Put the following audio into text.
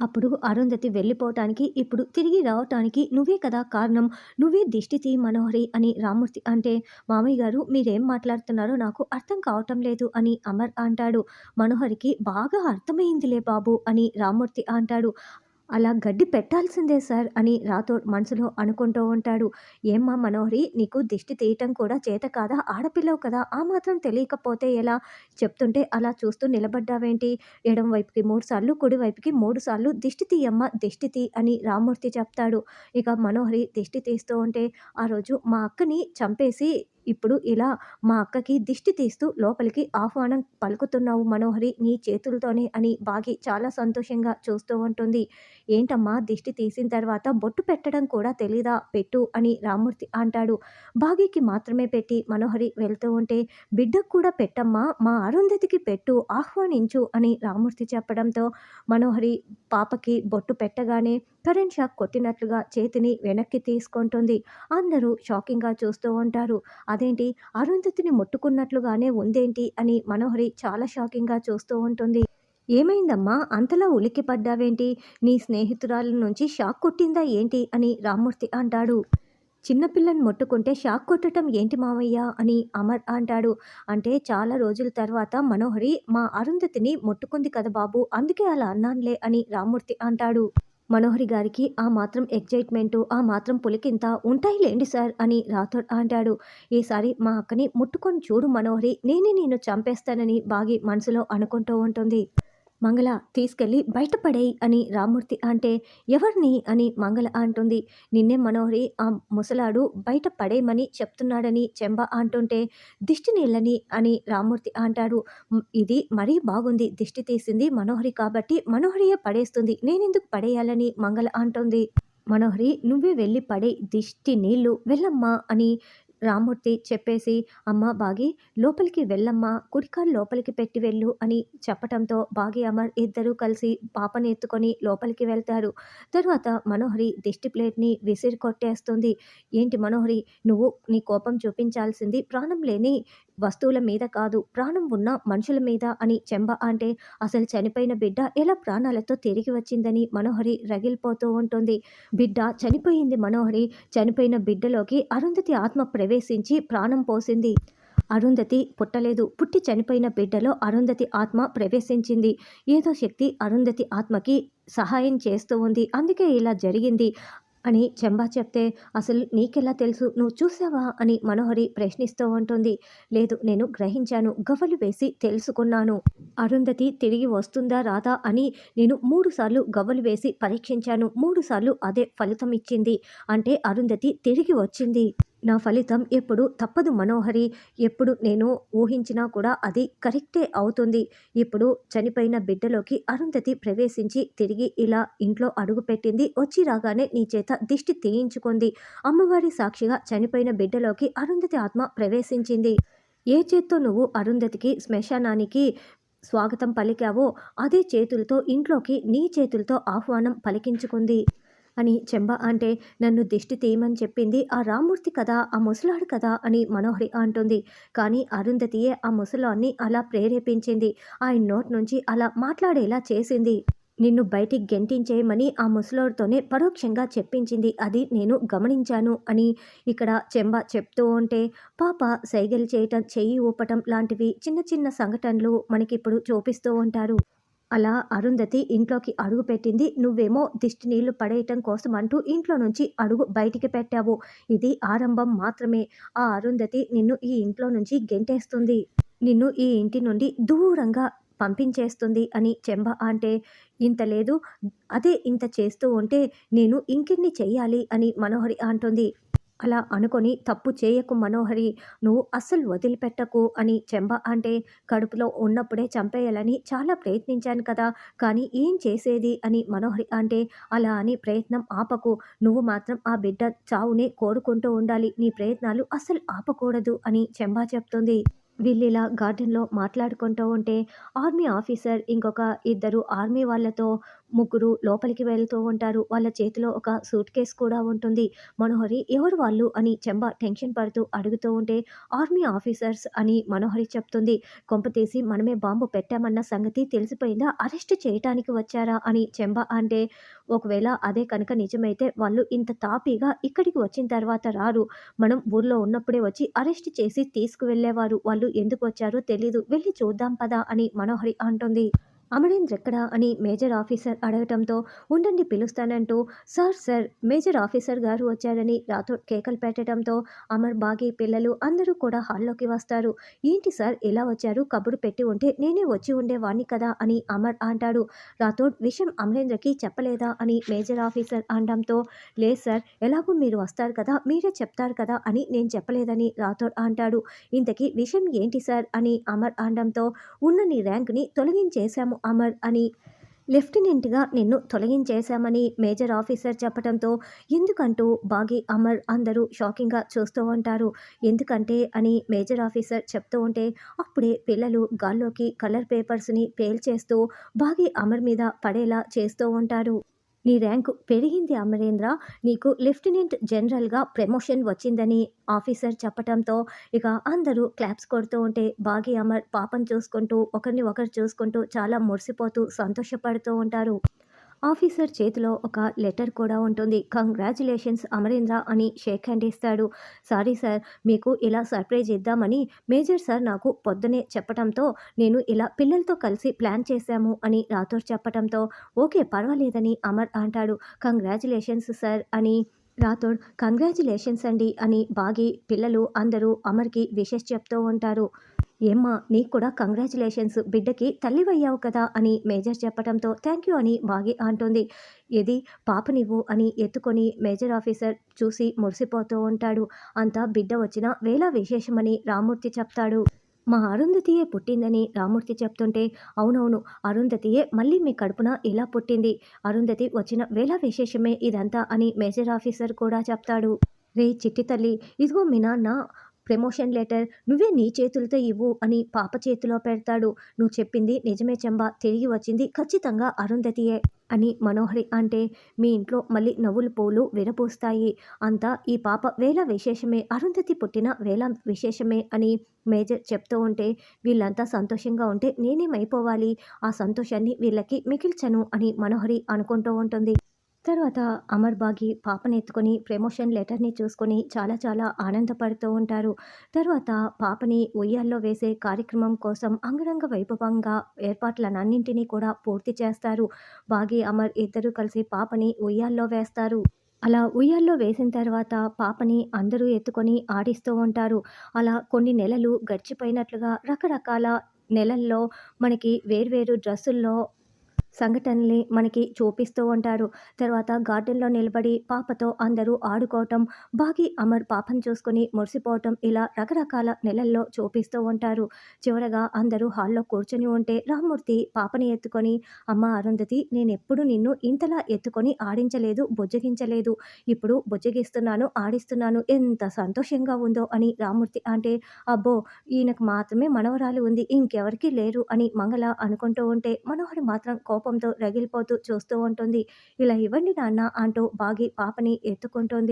అప్పుడు అరుంధతి వెళ్ళిపోవటానికి ఇప్పుడు తిరిగి రావటానికి నువ్వే కదా కారణం. నువ్వే దిష్టితి మనోహరి అని రామూర్తి అంటే మామయ్య గారు మీరేం మాట్లాడుతున్నారో నాకు అర్థం కావటం లేదు అని అమర్ అంటాడు. మనోహరికి బాగా అర్థమైందిలే బాబు అని రామూర్తి అంటాడు. అలా గడ్డి పెట్టాల్సిందే సార్ అని రాతో మనసులో అనుకుంటూ ఉంటాడు. ఏమ్మా మనోహరి నీకు దిష్టి తీయటం కూడా చేత కాదా? ఆడపిల్లవు కదా ఆ మాత్రం తెలియకపోతే ఎలా? చెప్తుంటే అలా చూస్తూ నిలబడ్డావేంటి? ఎడం వైపుకి మూడు సార్లు కుడి వైపుకి మూడు సార్లు దిష్టి తీయమ్మ దిష్టి తీ అని రామూర్తి చెప్తాడు. ఇక మనోహరి దిష్టి తీస్తూ ఉంటే ఆ రోజు మా అక్కని చంపేసి ఇప్పుడు ఇలా మా అక్కకి దిష్టి తీస్తూ లోపలికి ఆహ్వానం పలుకుతున్నావు మనోహరి నీ చేతులతోనే అని బాగి చాలా సంతోషంగా చూస్తూ ఉంటుంది. ఏంటమ్మా దిష్టి తీసిన తర్వాత బొట్టు పెట్టడం కూడా తెలీదా? పెట్టు అని రామూర్తి అంటాడు. బాగికి మాత్రమే పెట్టి మనోహరి వెళ్తూ ఉంటే బిడ్డకు కూడా పెట్టమ్మా మా అరుంధతికి పెట్టు ఆహ్వానించు అని రామూర్తి చెప్పడంతో మనోహరి పాపకి బొట్టు పెట్టగానే కరెంట్ షాక్ కొట్టినట్లుగా చేతిని వెనక్కి తీసుకుంటుంది. అందరూ షాకింగ్గా చూస్తూ ఉంటారు. అదేంటి? అరుంధతిని ముట్టుకున్నట్లుగానే ఉందేంటి అని మనోహరి చాలా షాకింగ్గా చూస్తూ ఉంటుంది. ఏమైందమ్మా? అంతలా ఉలిక్కి పడ్డావేంటి? నీ స్నేహితురాల నుంచి షాక్ కొట్టిందా ఏంటి అని రామ్మూర్తి అంటాడు. చిన్నపిల్లని ముట్టుకుంటే షాక్ కొట్టడం ఏంటి మావయ్య అని అమర్ అంటాడు. అంటే చాలా రోజుల తర్వాత మనోహరి మా అరుంధతిని ముట్టుకుంది కదా బాబు అందుకే అలా అన్నానులే అని రామ్మూర్తి అంటాడు. మనోహరి గారికి ఆ మాత్రం ఎగ్జైట్మెంటు ఆ మాత్రం పులికింత ఉంటాయిలేండి సార్ అని రాథోడ్ అంటాడు. ఈసారి మా అక్కని ముట్టుకొని చూడు మనోహరి నేనే నేను చంపేస్తానని బాగి మనసులో అనుకుంటూ ఉంటుంది. మంగళ తీసుకెళ్ళి బయటపడేయి అని రామూర్తి అంటే ఎవరిని? అని మంగళ అంటుంది. నిన్నే మనోహరి ఆ ముసలాడు బయట పడేయమని చెప్తున్నాడని చెంబ అంటుంటే దిష్టి నీళ్ళని అని రామూర్తి అంటాడు. ఇది మరీ బాగుంది. దిష్టి తీసింది మనోహరి కాబట్టి మనోహరియే పడేస్తుంది. నేనెందుకు పడేయాలని? మంగళ అంటుంది. మనోహరి నువ్వే వెళ్ళి పడే దిష్టి నీళ్ళు. వెళ్ళమ్మా అని రామూర్తి చెప్పేసి అమ్మ బాగి లోపలికి వెళ్ళమ్మా కుడికాలు లోపలికి పెట్టి వెళ్ళు అని చెప్పటంతో బాగి అమర్ ఇద్దరూ కలిసి పాపని ఎత్తుకొని లోపలికి వెళ్తారు. తర్వాత మనోహరి దిష్టి ప్లేట్ని విసిరి కొట్టేస్తుంది. ఏంటి మనోహరి నువ్వు నీ కోపం చూపించాల్సింది ప్రాణం లేని వస్తువుల మీద కాదు ప్రాణం ఉన్న మనుషుల మీద అని చెంబ అంటే అసలు చనిపోయిన బిడ్డ ఎలా ప్రాణాలతో తిరిగి వచ్చిందని మనోహరి రగిలిపోతూ ఉంటుంది. బిడ్డ చనిపోయింది మనోహరి. చనిపోయిన బిడ్డలోకి అరుంధతి ఆత్మ ప్రవేశించి ప్రాణం పోసింది. అరుంధతి పుట్టలేదు. పుట్టి చనిపోయిన బిడ్డలో అరుంధతి ఆత్మ ప్రవేశించింది. ఏదో శక్తి అరుంధతి ఆత్మకి సహాయం చేస్తూ ఉంది. అందుకే ఇలా జరిగింది. అని చెంబా చెప్తే అసలు నీకెలా తెలుసు? నువ్వు చూసావా? అని మనోహరి ప్రశ్నిస్తూ ఉంటుంది. లేదు నేను గ్రహించాను. గవ్వలు వేసి తెలుసుకున్నాను. అరుంధతి తిరిగి వస్తుందా రాదా అని నేను మూడుసార్లు గవ్వలు వేసి పరీక్షించాను. మూడుసార్లు అదే ఫలితం ఇచ్చింది. అంటే అరుంధతి తిరిగి వచ్చింది. నా ఫలితం ఎప్పుడు తప్పదు మనోహరి. ఎప్పుడు నేను ఊహించినా కూడా అది కరెక్టే అవుతుంది. ఇప్పుడు చనిపోయిన బిడ్డలోకి అరుంధతి ప్రవేశించి తిరిగి ఇలా ఇంట్లో అడుగుపెట్టింది వచ్చి రాగానే నీ చేత దిష్టి తీయించుకుంది. అమ్మవారి సాక్షిగా చనిపోయిన బిడ్డలోకి అరుంధతి ఆత్మ ప్రవేశించింది. ఏ చేత్తో నువ్వు అరుంధతికి శ్మశానానికి స్వాగతం పలికావో అదే చేతులతో ఇంట్లోకి నీ చేతులతో ఆహ్వానం పలికించుకుంది. అని చెంబ అంటే నన్ను దిష్టి తీయమని చెప్పింది ఆ రామూర్తి కదా ఆ ముసలాడు కదా అని మనోహరి అంటుంది. కానీ అరుంధతియే ఆ ముసలాన్ని అలా ప్రేరేపించింది. ఆయన నోట్ నుంచి అలా మాట్లాడేలా చేసింది. నిన్ను బయటికి గెంటించేయమని ఆ ముసలోడితోనే పరోక్షంగా చెప్పించింది. అది నేను గమనించాను అని ఇక్కడ చెంబ చెప్తూ ఉంటే పాప సైగలు చేయటం చెయ్యి ఊపటం లాంటివి చిన్న చిన్న సంఘటనలు మనకిప్పుడు చూపిస్తూ ఉంటారు. అలా అరుంధతి ఇంట్లోకి అడుగు పెట్టింది. నువ్వేమో దిష్టి నీళ్ళు పడేయటం కోసం అంటూ ఇంట్లో నుంచి అడుగు బయటికి పెట్టావు. ఇది ఆరంభం మాత్రమే. ఆ అరుంధతి నిన్ను ఈ ఇంట్లో నుంచి గెంటేస్తుంది. నిన్ను ఈ ఇంటి నుండి దూరంగా పంపించేస్తుంది అని చెంబ అంటే ఇంత లేదు. అదే ఇంత చేస్తూ ఉంటే నేను ఇంకెన్ని చెయ్యాలి అని మనోహరి అంటుంది. అలా అనుకొని తప్పు చేయకు మనోహరి నువ్వు అస్సలు వదిలిపెట్టకు అని చెంబ అంటే కడుపులో ఉన్నప్పుడే చంపేయాలని చాలా ప్రయత్నించాను కదా కానీ ఏం చేసేది అని మనోహరి అంటే అలా అని ప్రయత్నం ఆపకు. నువ్వు మాత్రం ఆ బిడ్డ చావునే కోరుకుంటూ ఉండాలి నీ ప్రయత్నాలు అస్సలు ఆపకూడదు అని చెంబా చెప్తుంది. వీళ్ళిలా గార్డెన్‌లో మాట్లాడుకుంటూ ఉంటే, ఆర్మీ ఆఫీసర్ ఇంకొక ఇద్దరు ఆర్మీ వాళ్ళతో ముగ్గురు లోపలికి వెళ్తూ ఉంటారు. వాళ్ళ చేతిలో ఒక సూట్ కేస్ కూడా ఉంటుంది. మనోహరి ఎవరు వాళ్ళు అని చెంబ టెన్షన్ పడుతూ అడుగుతూ ఉంటే, ఆర్మీ ఆఫీసర్స్ అని మనోహరి చెప్తుంది. కొంపతీసి మనమే బాంబు పెట్టామన్న సంగతి తెలిసిపోయిందా? అరెస్ట్ చేయటానికి వచ్చారా? అని చెంబ అంటే, ఒకవేళ అదే కనుక నిజమైతే వాళ్ళు ఇంత తాపీగా ఇక్కడికి వచ్చిన తర్వాత రారు. మనం ఊర్లో ఉన్నప్పుడే వచ్చి అరెస్ట్ చేసి తీసుకువెళ్ళేవారు. వాళ్ళు ఎందుకు వచ్చారో తెలీదు. వెళ్ళి చూద్దాం పదా అని మనోహరి అంటుంది. అమరేంద్ర ఎక్కడా అని మేజర్ ఆఫీసర్ అడగటంతో ఉండండి పిలుస్తానంటూ సార్ సార్ మేజర్ ఆఫీసర్ గారు వచ్చారని రాథోడ్ కేకలు పెట్టడంతో అమర్ బాగి పిల్లలు అందరూ కూడా హాల్లోకి వస్తారు. ఏంటి సార్ ఇలా వచ్చారు? కబురు పెట్టి ఉంటే నేనే వచ్చి ఉండేవాణ్ణి కదా అని అమర్ అంటాడు. రాథోడ్ విషయం అమరేంద్రకి చెప్పలేదా అని మేజర్ ఆఫీసర్ అనడంతో లేదు సార్ ఎలాగో మీరు వస్తారు కదా మీరే చెప్తారు కదా అని నేను చెప్పలేదని రాథోడ్ అంటాడు. ఇంతకీ విషయం ఏంటి సార్ అని అమర్ అనడంతో ఉన్న నీ ర్యాంక్ని తొలగించేశాము. అమర్ అని లెఫ్టినెంట్గా నిన్ను తొలగించేశామని మేజర్ ఆఫీసర్ చెప్పడంతో ఎందుకంటూ బాగి అమర్ అందరూ షాకింగ్గా చూస్తూ ఉంటారు. ఎందుకంటే అని మేజర్ ఆఫీసర్ చెప్తూ ఉంటే అప్పుడే పిల్లలు గాల్లోకి కలర్ పేపర్స్ని పేల్చేస్తూ బాగి అమర్ మీద పడేలా చేస్తూ ఉంటారు. నీ ర్యాంకు పెరిగింది అమరేంద్ర. నీకు లెఫ్టినెంట్ జనరల్గా ప్రమోషన్ వచ్చిందని ఆఫీసర్ చెప్పటంతో ఇక అందరూ క్లాప్స్ కొడుతూ ఉంటే బాగి అమర్ పాపం చూసుకుంటూ ఒకరిని ఒకరు చూసుకుంటూ చాలా మురిసిపోతూ సంతోషపడుతూ ఉంటారు. ఆఫీసర్ చేతిలో ఒక లెటర్ కూడా ఉంటుంది. కంగ్రాచులేషన్స్ అమరేంద్ర అని షేక్ హ్యాండ్ ఇస్తాడు. సారీ సార్ మీకు ఇలా సర్ప్రైజ్ ఇద్దామని మేజర్ సార్ నాకు పొద్దునే చెప్పడంతో నేను ఇలా పిల్లలతో కలిసి ప్లాన్ చేశాము అని రాథోర్ చెప్పడంతో ఓకే పర్వాలేదని అమర్ అంటాడు. కంగ్రాచులేషన్స్ సార్ అని రాథోడ్ కంగ్రాచులేషన్స్ అండి అని బాగి పిల్లలు అందరూ అమర్కి విషెస్ చెప్తూ ఉంటారు. ఏమ్మా నీకు కూడా కంగ్రాచులేషన్స్. బిడ్డకి తల్లివయ్యావు కదా అని మేజర్ చెప్పడంతో థ్యాంక్ యూ అని బాగి అంటుంది. ఇది పాపనివ్వు అని ఎత్తుకొని మేజర్ ఆఫీసర్ చూసి మురిసిపోతూ ఉంటాడు. అంతా బిడ్డ వచ్చిన వేళ విశేషమని రామూర్తి చెప్తాడు. మా అరుంధతియే పుట్టిందని రామూర్తి చెప్తుంటే అవునవును అరుంధతియే మళ్ళీ మీ కడుపున ఇలా పుట్టింది. అరుంధతి వచ్చిన వేళ విశేషమే ఇదంతా అని మేజర్ ఆఫీసర్ కూడా చెప్తాడు. రే చిట్టి తల్లి ఇదిగో మీ నాన్న ప్రమోషన్ లెటర్ నువ్వే నీ చేతులతో ఇవ్వు అని పాప చేతిలో పెడతాడు. నువ్వు చెప్పింది నిజమే చెంబ తిరిగి వచ్చింది ఖచ్చితంగా అరుంధతియే అని మనోహరి అంటే మీ ఇంట్లో మళ్ళీ నవ్వులు పూలు విరపూస్తాయి అంతా ఈ పాప వేళ విశేషమే అరుంధతి పుట్టిన వేళ విశేషమే అని మేజర్ చెప్తూ ఉంటే వీళ్ళంతా సంతోషంగా ఉంటే నేనేమైపోవాలి? ఆ సంతోషాన్ని వీళ్ళకి మిగిల్చను అని మనోహరి అనుకుంటూ ఉంటుంది. తర్వాత అమర్ బాగి పాపని ఎత్తుకొని ప్రమోషన్ లెటర్ని చూసుకొని చాలా చాలా ఆనందపడుతూ ఉంటారు. తర్వాత పాపని ఉయ్యాల్లో వేసే కార్యక్రమం కోసం అంగరంగ వైభవంగా ఏర్పాట్లనన్నింటినీ కూడా పూర్తి చేస్తారు. బాగి అమర్ ఇద్దరూ కలిసి పాపని ఉయ్యాల్లో వేస్తారు. అలా ఉయ్యాల్లో వేసిన తర్వాత పాపని అందరూ ఎత్తుకొని ఆడిస్తూ ఉంటారు. అలా కొన్ని నెలలు గడిచిపోయినట్లుగా రకరకాల నెలల్లో మనకి వేర్వేరు డ్రెస్సుల్లో సంఘటనల్ని మనకి చూపిస్తూ ఉంటారు తర్వాత గార్డెన్లో నిలబడి పాపతో అందరూ ఆడుకోవటం బాగి అమర్ పాపను చూసుకుని మురిసిపోవటం ఇలా రకరకాల నెలల్లో చూపిస్తూ ఉంటారు. చివరగా అందరూ హాల్లో కూర్చొని ఉంటే రామ్మూర్తి పాపని ఎత్తుకొని అమ్మ అరుంధతి నేను ఎప్పుడు నిన్ను ఇంతలా ఎత్తుకొని ఆడించలేదు బుజ్జగించలేదు. ఇప్పుడు బుజ్జగిస్తున్నాను ఆడిస్తున్నాను ఎంత సంతోషంగా ఉందో అని రామ్మూర్తి అంటే అబ్బో ఈయనకు మాత్రమే మనవరాలు ఉంది ఇంకెవరికీ లేరు అని మంగళ అనుకుంటూ ఉంటే మనోహరి మాత్రం కోపంతో రగిలిపోతూ చూస్తూ ఉంటుంది. ఇలా ఇవ్వండి నాన్న అంటూ బాగి పాపని ఎత్తుకుంటోంది.